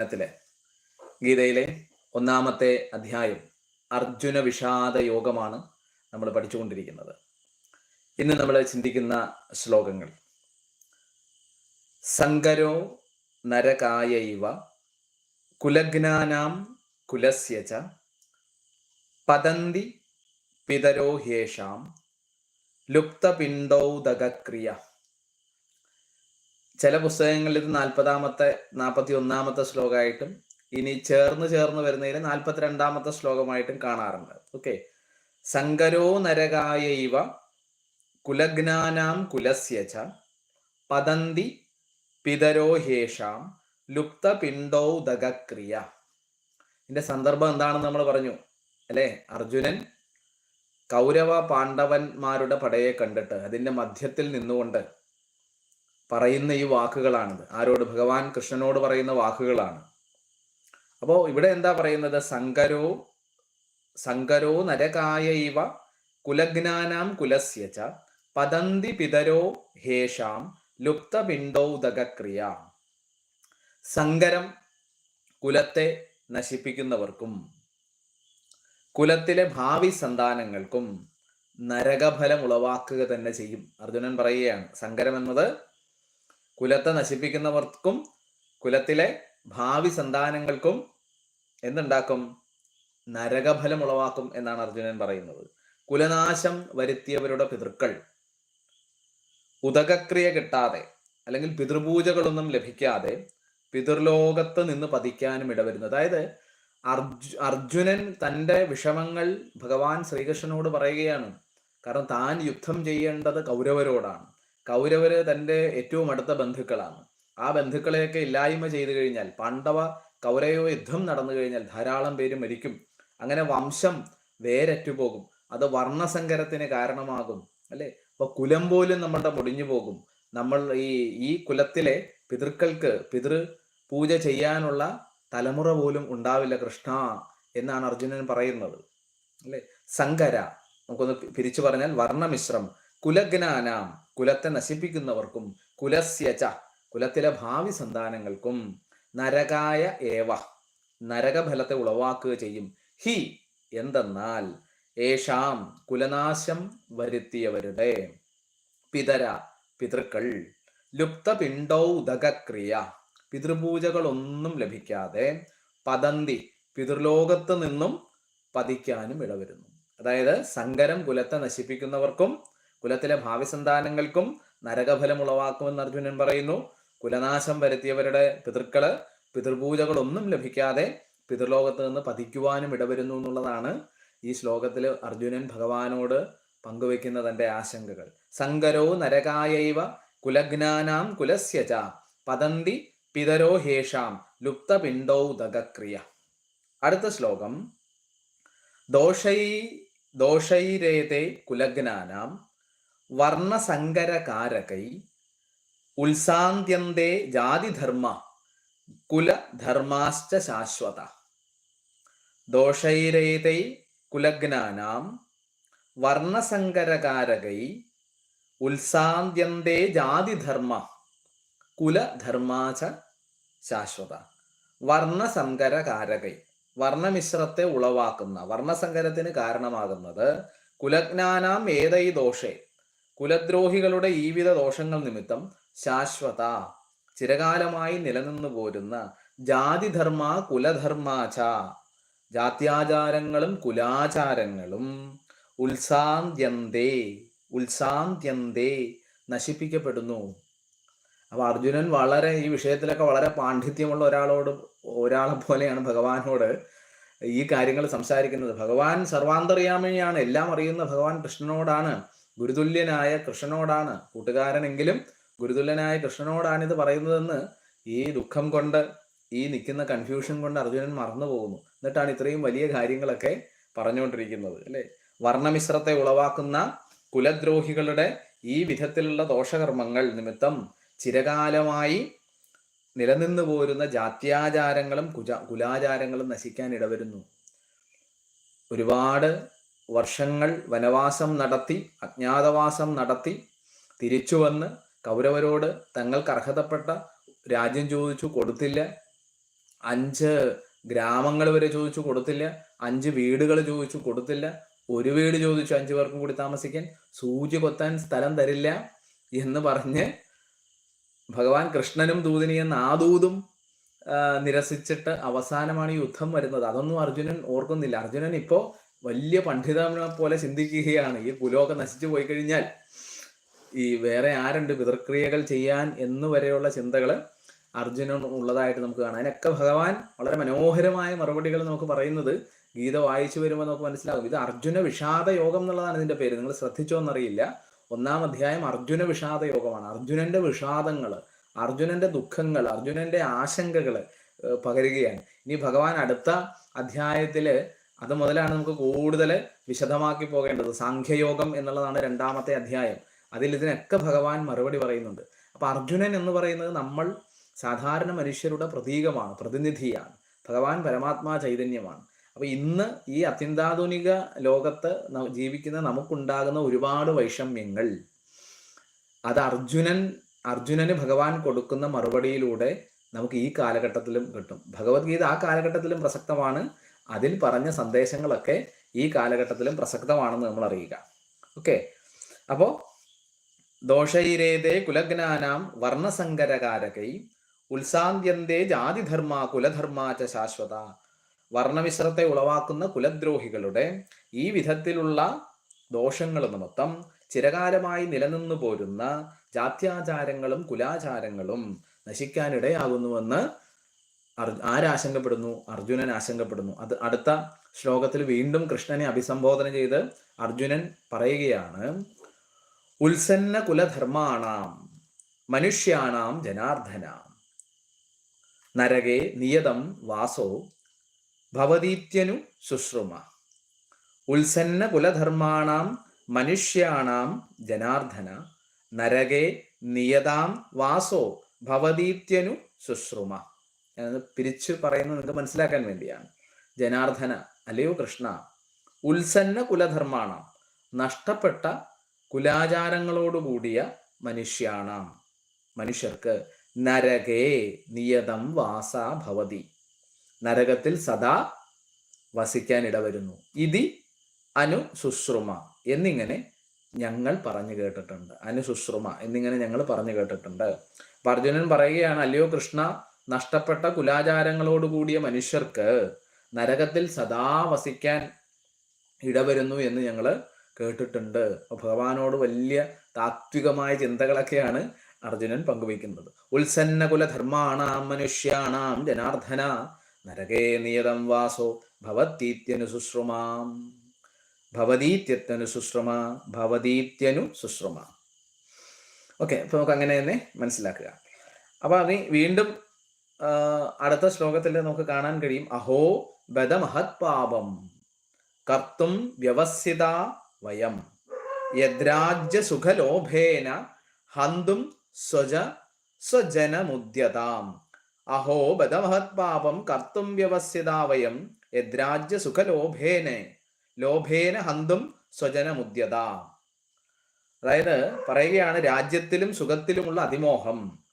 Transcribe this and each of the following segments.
ത്തിലെ ഗീതയിലെ ഒന്നാമത്തെ അധ്യായം അർജുന വിഷാദ യോഗമാണ് നമ്മൾ പഠിച്ചുകൊണ്ടിരിക്കുന്നത്. ഇന്ന് നമ്മൾ ചിന്തിക്കുന്ന ശ്ലോകങ്ങൾ. സങ്കരോ നരകായൈവ കുലഗ്നാനാം കുലസ്യ പതന്തി പിതരോഹ്യേഷാം ലുപ്തപിണ്ടൗദകക്രിയ ചില പുസ്തകങ്ങളിൽ ഇത് നാൽപ്പതാമത്തെ നാൽപ്പത്തി ഒന്നാമത്തെ ശ്ലോകമായിട്ടും ഇനി ചേർന്ന് ചേർന്ന് വരുന്നതിന് നാൽപ്പത്തിരണ്ടാമത്തെ ശ്ലോകമായിട്ടും കാണാറുണ്ട്. ഓക്കെ സങ്കരോ നരകായ ഇവ കുലഗ്നാനാം കുലസ്യച പതന്തി പിതരോ ഹേഷാം ലുപ്തപിണ്ഡൗദകക്രിയ ഇതിന്റെ സന്ദർഭം എന്താണെന്ന് നമ്മൾ പറഞ്ഞു അല്ലെ? അർജുനൻ കൗരവ പാണ്ഡവന്മാരുടെ പടയെ കണ്ടിട്ട് അതിന്റെ മധ്യത്തിൽ നിന്നുകൊണ്ട് പറയുന്ന ഈ വാക്കുകളാണിത്. ആരോട്? ഭഗവാൻ കൃഷ്ണനോട് പറയുന്ന വാക്കുകളാണ്. അപ്പോൾ ഇവിടെ എന്താ പറയുന്നത്? സങ്കരോ സങ്കരോ നരകായ ഇവ കുലഗ്നാനാം കുലസ്യച്ച പതന്തി പിതരോ ഹേഷാം ലുപ്തപിണ്ഡൗദകക്രിയ സങ്കരം കുലത്തെ നശിപ്പിക്കുന്നവർക്കും കുലത്തിലെ ഭാവി സന്താനങ്ങൾക്കും നരകഫലം ഉളവാക്കുക തന്നെ ചെയ്യും. അർജുനൻ പറയുകയാണ് സങ്കരം എന്നത് കുലത്തെ നശിപ്പിക്കുന്നവർക്കും കുലത്തിലെ ഭാവി സന്താനങ്ങൾക്കും എന്തുണ്ടാക്കും? നരകഫലം ഉളവാക്കും എന്നാണ് അർജുനൻ പറയുന്നത്. കുലനാശം വരുത്തിയവരുടെ പിതൃക്കൾ. ഉദകക്രിയ കിട്ടാതെ അല്ലെങ്കിൽ പിതൃപൂജകളൊന്നും ലഭിക്കാതെ പിതൃലോകത്ത് നിന്ന് പതിക്കാനും ഇടവരുന്നു. അതായത് അർജു അർജുനൻ തന്റെ വിഷമങ്ങൾ ഭഗവാൻ ശ്രീകൃഷ്ണനോട് പറയുകയാണ്. കാരണം താൻ യുദ്ധം ചെയ്യേണ്ടത് കൗരവരോടാണ്. കൗരവര് തന്റെ ഏറ്റവും അടുത്ത ബന്ധുക്കളാണ്. ആ ബന്ധുക്കളെയൊക്കെ ഇല്ലായ്മ ചെയ്തു കഴിഞ്ഞാൽ പാണ്ഡവ കൗരവ യുദ്ധം നടന്നു കഴിഞ്ഞാൽ ധാരാളം പേര് മരിക്കും. അങ്ങനെ വംശം വേരറ്റുപോകും. അത് വർണസങ്കരത്തിന് കാരണമാകും. അല്ലെ? അപ്പൊ കുലം പോലും നമ്മളുടെ മുടിഞ്ഞു പോകും. നമ്മൾ ഈ ഈ കുലത്തിലെ പിതൃക്കൾക്ക് പിതൃ പൂജ ചെയ്യാനുള്ള തലമുറ പോലും ഉണ്ടാവില്ല. കൃഷ്ണ എന്നാണ് അർജുനൻ പറയുന്നത്. അല്ലെ? സങ്കര. നമുക്കൊന്ന് പിരിച്ചു പറഞ്ഞാൽ വർണമിശ്രം. കുലഗ്നാനാം കുലത്തെ നശിപ്പിക്കുന്നവർക്കും കുലസ്യച കുലത്തിലെ ഭാവി സന്താനങ്ങൾക്കും നരകായ ഏവ നരകഫലത്തെ ഉളവാക്കുക ചെയ്യും. ഹി എന്തെന്നാൽ ഏഷാം കുലനാശം വരുത്തിയവരുടെ പിതര പിതൃക്കൾ ലുപ്തപിണ്ടൗദകക്രിയ പിതൃപൂജകളൊന്നും ലഭിക്കാതെ പതന്തി പിതൃലോകത്ത് നിന്നും പതിക്കാനും ഇടവരുന്നു. അതായത് സങ്കരം കുലത്തെ നശിപ്പിക്കുന്നവർക്കും കുലത്തിലെ ഭാവി സന്താനങ്ങൾക്കും നരകഫലം ഉളവാക്കുമെന്ന് അർജുനൻ പറയുന്നു. കുലനാശം വരുത്തിയവരുടെ പിതൃക്കൾ പിതൃപൂജകളൊന്നും ലഭിക്കാതെ പിതൃലോകത്ത് നിന്ന് പതിക്കുവാനും ഇടവരുന്നു എന്നുള്ളതാണ് ഈ ശ്ലോകത്തിൽ അർജുനൻ ഭഗവാനോട് പങ്കുവെക്കുന്ന തന്റെ ആശങ്കകൾ. സങ്കരോ നരകായൈവ കുലജ്ഞാനാം കുലസ്യച പതന്തി പിതരോ ഹേഷാം ലുപ്തപിണ്ഡൗദകക്രിയ അടുത്ത ശ്ലോകം. ദോഷൈ ദോഷൈരേതേ കുലഗ്നാനാം വർണസങ്കരകാരകൈ ഉത്സാന്ത്യന്തേ ജാതിധർമ്മ കുലധർമാശ്ച ശാശ്വത. ദോഷൈരേതൈ കുലഗ്നാനാം വർണസങ്കരകാരകൈ ഉത്സാന്ത്യന്തേ ജാതിധർമ്മ കുലധർമാച ശാശ്വത. വർണസങ്കരകാരകൈ വർണമിശ്രത്തെ ഉളവാക്കുന്ന വർണസങ്കരത്തിന് കാരണമാകുന്നത് കുലജ്ഞാനാം ഏതൈ ദോഷേ കുലദ്രോഹികളുടെ ഈ വിധ ദോഷങ്ങൾ നിമിത്തം ശാശ്വത. ചിരകാലമായി നിലനിന്നു പോരുന്ന ജാതിധർമ്മ കുലധർമാച ജാത്യാചാരങ്ങളും കുലാചാരങ്ങളും ഉത്സാന്ത്യന്തേ ഉത്സാന്ത്യന്തേ നശിപ്പിക്കപ്പെടുന്നു. അപ്പൊ അർജുനൻ വളരെ ഈ വിഷയത്തിലൊക്കെ വളരെ പാണ്ഡിത്യമുള്ള ഒരാളോട് ഒരാളെ പോലെയാണ് ഭഗവാനോട് ഈ കാര്യങ്ങൾ സംസാരിക്കുന്നത്. ഭഗവാൻ സർവാന്തറിയാമിയാണ് എല്ലാം അറിയുന്ന ഭഗവാൻ കൃഷ്ണനോടാണ് ഗുരുതുല്യനായ കൃഷ്ണനോടാണ് കൂട്ടുകാരനെങ്കിലും ഗുരുതുല്യനായ കൃഷ്ണനോടാണ് ഇത് പറയുന്നതെന്ന് ഈ ദുഃഖം കൊണ്ട് ഈ നിൽക്കുന്ന കൺഫ്യൂഷൻ കൊണ്ട് അർജുനൻ മറന്നു പോകുന്നു. എന്നിട്ടാണ് ഇത്രയും വലിയ കാര്യങ്ങളൊക്കെ പറഞ്ഞുകൊണ്ടിരിക്കുന്നത് അല്ലെ? വർണമിശ്രത്തെ ഉളവാക്കുന്ന കുലദ്രോഹികളുടെ ഈ വിധത്തിലുള്ള ദോഷകർമ്മങ്ങൾ നിമിത്തം ചിരകാലമായി നിലനിന്നു പോരുന്ന ജാത്യാചാരങ്ങളും കുജ കുലാചാരങ്ങളും നശിക്കാൻ ഇടവരുന്നു. ഒരുപാട് വർഷങ്ങൾ വനവാസം നടത്തി അജ്ഞാതവാസം നടത്തി തിരിച്ചു വന്ന് കൗരവരോട് തങ്ങൾക്ക് അർഹതപ്പെട്ട രാജ്യം ചോദിച്ചു കൊടുത്തില്ല. അഞ്ച് ഗ്രാമങ്ങൾ വരെ ചോദിച്ചു കൊടുത്തില്ല. അഞ്ച് വീടുകൾ ചോദിച്ചു കൊടുത്തില്ല. ഒരു വീട് ചോദിച്ചു അഞ്ചു പേർക്കും കൂടി താമസിക്കാൻ സൂചി കൊത്താൻ സ്ഥലം തരില്ല എന്ന് പറഞ്ഞ് ഭഗവാൻ കൃഷ്ണനും ദൂതിനിയും നാദൂതും നിരസിച്ചിട്ട് അവസാനമാണ് യുദ്ധം വരുന്നത്. അതൊന്നും അർജുനൻ ഓർക്കുന്നില്ല. അർജുനൻ ഇപ്പോ വലിയ പണ്ഡിതനെ പോലെ ചിന്തിക്കുകയാണ്. ഈ കുലമൊക്കെ നശിച്ചു പോയി കഴിഞ്ഞാൽ ഈ വേറെ ആരുണ്ട് പിതൃക്രിയകൾ ചെയ്യാൻ എന്ന് വരെയുള്ള ചിന്തകൾ അർജുനൻ ഉള്ളതായിട്ട് നമുക്ക് കാണാം. അതിനൊക്കെ ഭഗവാൻ വളരെ മനോഹരമായ മറുപടികൾ നമുക്ക് പറയുന്നത് ഗീത വായിച്ചു വരുമ്പോൾ നമുക്ക് മനസ്സിലാകും. ഇത് അർജുന വിഷാദ യോഗം എന്നുള്ളതാണ് ഇതിന്റെ പേര്. നിങ്ങൾ ശ്രദ്ധിച്ചോ എന്നറിയില്ല. ഒന്നാം അധ്യായം അർജുന വിഷാദ യോഗമാണ് അർജുനന്റെ വിഷാദങ്ങൾ അർജുനന്റെ ദുഃഖങ്ങൾ അർജുനന്റെ ആശങ്കകൾ പകരുകയാണ്. ഇനി ഭഗവാൻ അടുത്ത അധ്യായത്തിൽ അത് മുതലാണ് നമുക്ക് കൂടുതൽ വിശദമാക്കി പോകേണ്ടത്. സാഖ്യയോഗം എന്നുള്ളതാണ് രണ്ടാമത്തെ അധ്യായം. അതിൽ ഇതിനൊക്കെ ഭഗവാൻ മറുപടി പറയുന്നുണ്ട്. അപ്പൊ അർജുനൻ എന്ന് പറയുന്നത് നമ്മൾ സാധാരണ മനുഷ്യരുടെ പ്രതീകമാണ് പ്രതിനിധിയാണ്. ഭഗവാൻ പരമാത്മാ ചൈതന്യമാണ്. അപ്പൊ ഇന്ന് ഈ അത്യന്താധുനിക ലോകത്ത് ജീവിക്കുന്ന നമുക്കുണ്ടാകുന്ന ഒരുപാട് വൈഷമ്യങ്ങൾ. അത് അർജുനൻ അർജുനന് ഭഗവാൻ കൊടുക്കുന്ന മറുപടിയിലൂടെ നമുക്ക് ഈ കാലഘട്ടത്തിലും കിട്ടും. ഭഗവത്ഗീത ആ കാലഘട്ടത്തിലും പ്രസക്തമാണ്. അതിൽ പറഞ്ഞ സന്ദേശങ്ങളൊക്കെ ഈ കാലഘട്ടത്തിലും പ്രസക്തമാണെന്ന് നമ്മൾ അറിയുക. ഓക്കെ അപ്പോ ദോഷൈരേതേ കുലജ്ഞാനാം വർണസങ്കരകാരകൈ ഉത്സാന്ത്യന്തേ ജാതിധർമ്മ കുലധർമാച്ച ശാശ്വത. വർണമിശ്രത്തെ ഉളവാക്കുന്ന കുലദ്രോഹികളുടെ ഈ വിധത്തിലുള്ള ദോഷങ്ങൾ നിമിത്തം ചിരകാലമായി നിലനിന്നു പോരുന്ന ജാത്യാചാരങ്ങളും കുലാചാരങ്ങളും നശിക്കാനിടയാകുന്നുവെന്ന് ആരാശങ്കപ്പെടുന്നു അർജുനൻ ആശങ്കപ്പെടുന്നു. അത് അടുത്ത ശ്ലോകത്തിൽ വീണ്ടും കൃഷ്ണനെ അഭിസംബോധന ചെയ്ത് അർജുനൻ പറയുകയാണ് ഉത്സന്ന കുലധർമാണാം മനുഷ്യാണാം ജനാർദ്ദന. നരകെ നിയതം വാസോ ഭവതീത്യനു ശുശ്രുമ. ഉത്സന്ന കുലധർമാണാം മനുഷ്യാണാം ജനാർദ്ദന. നരകെ നിയതാം വാസോ ഭവതീത്യനു ശുശ്രുമ. ഞാനത് പിരിച്ചു പറയുന്നത് നിങ്ങൾക്ക് മനസ്സിലാക്കാൻ വേണ്ടിയാണ്. ജനാർദ്ദന അല്ലയോ കൃഷ്ണ? ഉത്സന്ന കുലധർമാണ നഷ്ടപ്പെട്ട കുലാചാരങ്ങളോടുകൂടിയ മനുഷ്യാണ്. മനുഷ്യർക്ക് നരകേ നിയതം വാസ ഭവതി. നരകത്തിൽ സദാ വസിക്കാൻ ഇടവരുന്നു ഇതി അനു ശുശ്രുമ എന്നിങ്ങനെ ഞങ്ങൾ പറഞ്ഞു കേട്ടിട്ടുണ്ട്. അനു ശുശ്രുമ എന്നിങ്ങനെ ഞങ്ങൾ പറഞ്ഞു കേട്ടിട്ടുണ്ട്. അർജുനൻ പറയുകയാണ് അല്ലയോ കൃഷ്ണ നഷ്ടപ്പെട്ട കുലാചാരങ്ങളോടുകൂടിയ മനുഷ്യർക്ക് നരകത്തിൽ സദാ വസിക്കാൻ ഇടവരുന്നു എന്ന് ഞങ്ങൾ കേട്ടിട്ടുണ്ട്. ഭഗവാനോട് വലിയ താത്വികമായ ചിന്തകളൊക്കെയാണ് അർജുനൻ പങ്കുവയ്ക്കുന്നത്. ഉത്സന്ന കുലധർമാണാം മനുഷ്യാണാം ജനാർദ്ദന നരകേ നിയതം വാസോ ഭവത്തീത്യനു ശുശ്രുമാം. ഭവതീത്യത്യനു ശുശ്രുമ ഭവതീത്യനു ശുശ്രുമ. ഓക്കെ അപ്പൊ നമുക്ക് അങ്ങനെ തന്നെ മനസ്സിലാക്കുക. അപ്പൊ അത് വീണ്ടും അടുത്ത ശ്ലോകത്തിൽ നമുക്ക് കാണാൻ കഴിയും. അഹോ ബദമഹത് പാപം. കർത്തും വ്യവസ്ഥിത വയം. യദ്രാജ്യ സുഖലോഭേന ഹന്തും സ്വജ സ്വജനമുദ്യതാം. അഹോ ബദമഹത് പാപം കർത്തും വ്യവസ്ഥിത വയം യദ്രാജ്യ സുഖലോഭേന ലോഭേന ഹന്തും സ്വജനമുദ്യതാം. അതായത് പറയുകയാണ് രാജ്യത്തിലും സുഖത്തിലുമുള്ള അതിമോഹം.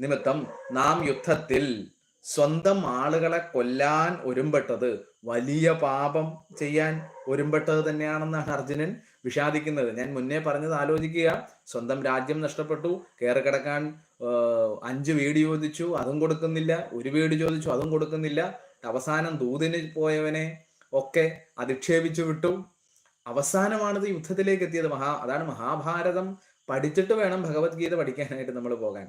നിമിത്തം നാം യുദ്ധത്തിൽ സ്വന്തം ആളുകളെ കൊല്ലാൻ ഒരുമ്പെട്ടത് വലിയ പാപം ചെയ്യാൻ ഒരുമ്പെട്ടത് തന്നെയാണെന്നാണ് അർജുനൻ വിഷാദിക്കുന്നത്. ഞാൻ മുന്നേ പറഞ്ഞത് ആലോചിക്കുക. സ്വന്തം രാജ്യം നഷ്ടപ്പെട്ടു. കയറി കിടക്കാൻ അഞ്ച് വീട് ചോദിച്ചു അതും കൊടുക്കുന്നില്ല. ഒരു വീട് ചോദിച്ചു അതും കൊടുക്കുന്നില്ല. അവസാനം ദൂതിന് പോയവനെ ഒക്കെ അധിക്ഷേപിച്ചു വിട്ടു. അവസാനമാണിത് യുദ്ധത്തിലേക്ക് എത്തിയത്. മഹാ അതാണ് മഹാഭാരതം. പഠിച്ചിട്ട് വേണം ഭഗവത്ഗീത പഠിക്കാനായിട്ട് നമ്മൾ പോകാൻ.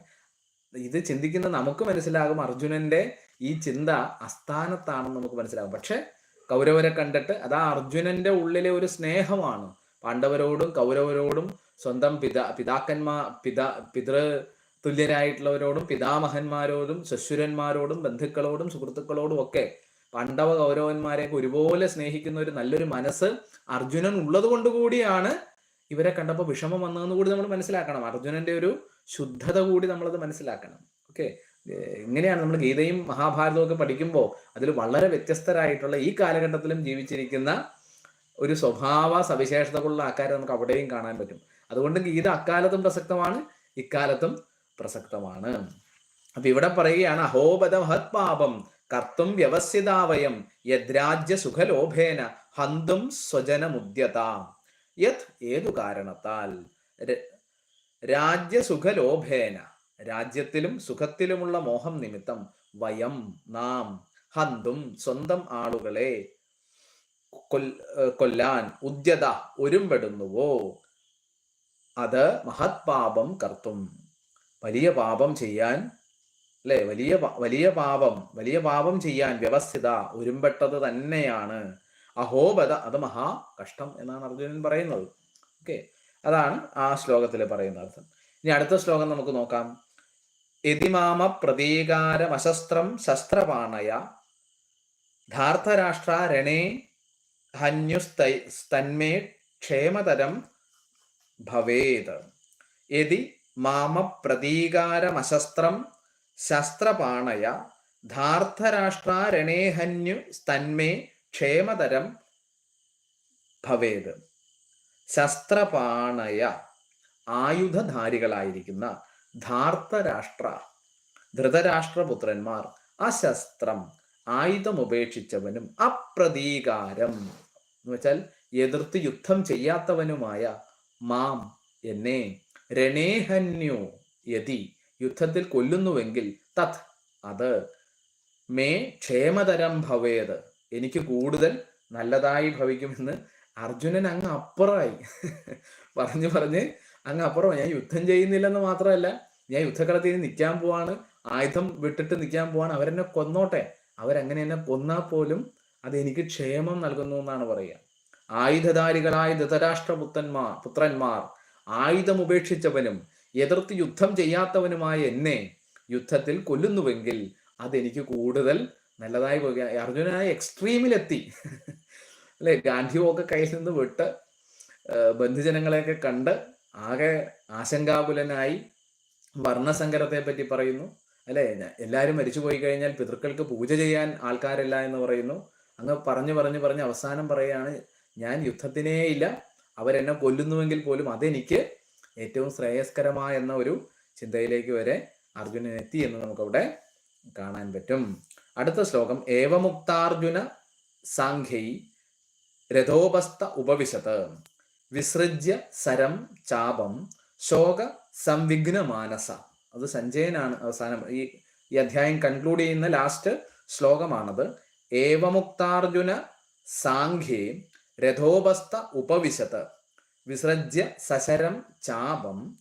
ഇത് ചിന്തിക്കുന്ന നമുക്ക് മനസ്സിലാകും അർജുനന്റെ ഈ ചിന്ത അസ്ഥാനത്താണെന്ന് നമുക്ക് മനസ്സിലാകും. പക്ഷെ കൗരവരെ കണ്ടിട്ട് അത് ആ അർജുനന്റെ ഉള്ളിലെ ഒരു സ്നേഹമാണ്. പാണ്ഡവരോടും കൗരവരോടും സ്വന്തം പിതാ പിതാക്കന്മാ പിതാ പിതൃ തുല്യരായിട്ടുള്ളവരോടും പിതാമഹന്മാരോടും ശശുരന്മാരോടും ബന്ധുക്കളോടും സുഹൃത്തുക്കളോടും ഒക്കെ പാണ്ഡവ കൗരവന്മാരെ ഒരുപോലെ സ്നേഹിക്കുന്ന ഒരു നല്ലൊരു മനസ്സ് അർജുനൻ ഉള്ളത് കൊണ്ട് കൂടിയാണ് ഇവരെ കണ്ടപ്പോൾ വിഷമം വന്നതെന്ന് കൂടി നമ്മൾ മനസ്സിലാക്കണം. അർജുനന്റെ ഒരു ശുദ്ധത കൂടി നമ്മളത് മനസ്സിലാക്കണം. ഓക്കെ? ഇങ്ങനെയാണ് നമ്മൾ ഗീതയും മഹാഭാരതവും ഒക്കെ പഠിക്കുമ്പോൾ അതിൽ വളരെ വ്യത്യസ്തരായിട്ടുള്ള ഈ കാലഘട്ടത്തിലും ജീവിച്ചിരിക്കുന്ന ഒരു സ്വഭാവ സവിശേഷതകളുള്ള ആൾക്കാരെ നമുക്ക് അവിടെയും കാണാൻ പറ്റും. അതുകൊണ്ട് ഗീത അക്കാലത്തും പ്രസക്തമാണ് ഇക്കാലത്തും പ്രസക്തമാണ്. അപ്പൊ ഇവിടെ പറയുകയാണ് അഹോപത മഹത് പാപം കർത്തും വ്യവസ്ഥിതാവയം യദ്രാജ്യ സുഖലോഭേന ഹന്തും സ്വജനമുദ്യത. യത് ഏതു കാരണത്താൽ? രാജ്യസുഖലോഭേന രാജ്യത്തിലും സുഖത്തിലുമുള്ള മോഹം നിമിത്തം വയം നാം ഹന്തും സ്വന്തം ആളുകളെ കൊല്ലാൻ ഉദ്യത ഒരുമ്പെടുന്നുവോ? അത് മഹത് പാപം കർത്തും. വലിയ പാപം ചെയ്യാൻ അല്ലെ? വലിയ വലിയ പാപം വലിയ പാപം ചെയ്യാൻ വ്യവസ്ഥിത ഒരുമ്പെട്ടത് തന്നെയാണ്. അഹോബത അത് മഹാ കഷ്ടം എന്നാണ് അർജുനൻ പറയുന്നത്. ഓക്കെ. അതാണ് ആ ശ്ലോകത്തിൽ പറയുന്ന അർത്ഥം. ഇനി അടുത്ത ശ്ലോകം നമുക്ക് നോക്കാം. യതിമാമ പ്രതീകാരമശസ്ത്രം ശസ്ത്രപാണയ ധാർത്തരാഷ്ട്ര രണേ ഹന്യുസ്തൈ സ്തന്മേ ക്ഷേമതരം ഭവേത്. യതി മാമ പ്രതീകാരമശസ്ത്രം ശസ്ത്രപാണയ ധാർത്തരാഷ്ട്ര രണേഹന്യു സ്തന്മേ ക്ഷേമതരം ഭവേത്. ശസ്ത്രപാണയ ആയുധധാരികളായിരിക്കുന്ന ധാർത്തരാഷ്ട്ര ധൃതരാഷ്ട്രപുത്രന്മാർ അശസ്ത്രം ആയുധം ഉപേക്ഷിച്ചവനും അപ്രതീകാരം. എന്ന് വെച്ചാൽ എതിർത്ത് യുദ്ധം ചെയ്യാത്തവനുമായ മാം എന്നെ രണേഹന്യു യതി യുദ്ധത്തിൽ കൊല്ലുന്നുവെങ്കിൽ തത് അത് മേ ക്ഷേമതരം ഭവേത്. എനിക്ക് കൂടുതൽ നല്ലതായി ഭവിക്കുമെന്ന് അർജുനൻ അങ്ങ് അപ്പുറമായി. പറഞ്ഞു പറഞ്ഞ് അങ്ങ് അപ്പുറം ഞാൻ യുദ്ധം ചെയ്യുന്നില്ലെന്ന് മാത്രമല്ല ഞാൻ യുദ്ധക്കളത്തിൽ നിൽക്കാൻ പോവാണ്. ആയുധം വിട്ടിട്ട് നിൽക്കാൻ പോവാണ്. അവരെന്നെ കൊന്നോട്ടെ. അവരങ്ങനെ എന്നെ കൊന്നാൽ പോലും അത് എനിക്ക് ക്ഷേമം നൽകുന്നു എന്നാണ് പറയുക. ആയുധധാരികളായ ധൃതരാഷ്ട്ര പുത്രന്മാർ ആയുധം ഉപേക്ഷിച്ചവനും എതിർത്ത് യുദ്ധം ചെയ്യാത്തവനുമായ എന്നെ യുദ്ധത്തിൽ കൊല്ലുന്നുവെങ്കിൽ അതെനിക്ക് കൂടുതൽ നല്ലതായി പോകുക അർജുനായ എക്സ്ട്രീമിലെത്തി അല്ലെ? ഗാന്ധിയൊക്കെ കയ്യിൽ നിന്ന് വിട്ട് ബന്ധുജനങ്ങളെയൊക്കെ കണ്ട് ആകെ ആശങ്കാകുലനായി വർണസങ്കരത്തെ പറ്റി പറയുന്നു. അല്ലെ? എല്ലാവരും മരിച്ചു പോയി കഴിഞ്ഞാൽ പിതൃക്കൾക്ക് പൂജ ചെയ്യാൻ ആൾക്കാരില്ല എന്ന് പറയുന്നു. അങ്ങ് പറഞ്ഞു പറഞ്ഞു പറഞ്ഞ് അവസാനം പറയാണ് ഞാൻ യുദ്ധത്തിനേ ഇല്ല. അവരെന്നെ കൊല്ലുന്നുവെങ്കിൽ പോലും അതെനിക്ക് ഏറ്റവും ശ്രേയസ്കരമായ എന്ന ഒരു ചിന്തയിലേക്ക് വരെ അർജുനൻ എത്തി എന്ന് നമുക്കവിടെ കാണാൻ പറ്റും. അടുത്ത ശ്ലോകം. ഏവമുക്താർജുന സാഖ്യൈ രഥോപസ്ഥ ഉപവിശത്. വിസൃജ്യ സരം ചാപം ശോക സംവിഘ്ന മാനസ അത് സഞ്ജയനാണ് അവസാനം ഈ ഈ അധ്യായം കൺക്ലൂഡ് ചെയ്യുന്ന ലാസ്റ്റ് ശ്ലോകമാണത്. ഏവമുക്താർജുന സാഖ്യേ രഥോപസ്ഥ ഉപവിശത്. വിസൃജ്യ സശരം ചാപം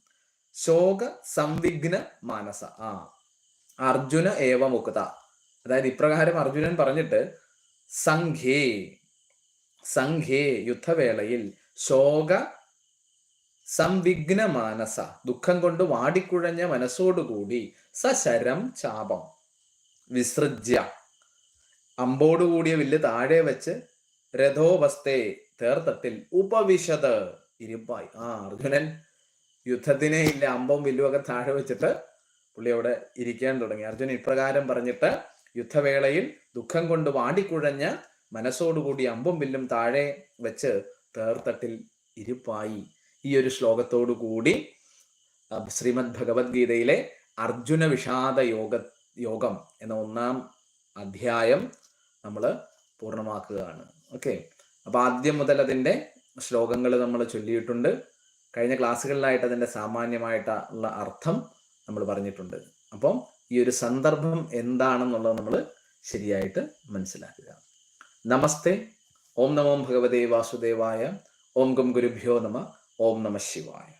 ശോക സംവിഘ്ന മാനസ ആ അർജുന ഏവമുക്ത. അതായത് ഇപ്രകാരം അർജുനൻ പറഞ്ഞിട്ട് സംഘേ സംഘേ യുദ്ധവേളയിൽ ശോക സംവിഘ്ന മാനസ ദുഃഖം കൊണ്ട് വാടിക്കുഴഞ്ഞ മനസ്സോടുകൂടി സശരം ചാപം വിസൃജ്യ. അമ്പോടുകൂടിയ വില്ല് താഴെ വെച്ച് രഥോപസ്ഥേ തേർത്തത്തിൽ ഉപവിശത്. ഇരുപ്പായി. ആ അർജുനൻ യുദ്ധത്തിനെ ഇല്ല അമ്പവും വില്ലും ഒക്കെ താഴെ വെച്ചിട്ട് പുള്ളി അവിടെ ഇരിക്കാൻ തുടങ്ങി. അർജുനൻ ഇപ്രകാരം പറഞ്ഞിട്ട് യുദ്ധവേളയിൽ ദുഃഖം കൊണ്ട് വാടിക്കുഴഞ്ഞ മനസ്സോടുകൂടി അമ്പും വില്ലും താഴെ വെച്ച് തേർത്തട്ടിൽ ഇരുപ്പായി. ഈ ഒരു ശ്ലോകത്തോടു കൂടി ശ്രീമദ് ഭഗവത്ഗീതയിലെ അർജുന വിഷാദ യോഗ യോഗം എന്ന ഒന്നാം അധ്യായം നമ്മൾ പൂർണമാക്കുകയാണ്. ഓക്കെ? അപ്പൊ ആദ്യം മുതൽ അതിന്റെ ശ്ലോകങ്ങൾ നമ്മൾ ചൊല്ലിയിട്ടുണ്ട്. കഴിഞ്ഞ ക്ലാസ്സുകളിലായിട്ട് അതിന്റെ സാമാന്യമായിട്ടുള്ള അർത്ഥം നമ്മൾ പറഞ്ഞിട്ടുണ്ട്. അപ്പം ഈ ഒരു സന്ദർഭം എന്താണെന്നുള്ളത് നമ്മൾ ശരിയായിട്ട് മനസ്സിലാക്കുക. നമസ്തേ. ഓം നമോ ഭഗവതേ വാസുദേവായ. ഓം ഗം ഗുരുഭ്യോ നമ. ഓം നമ ശിവായ.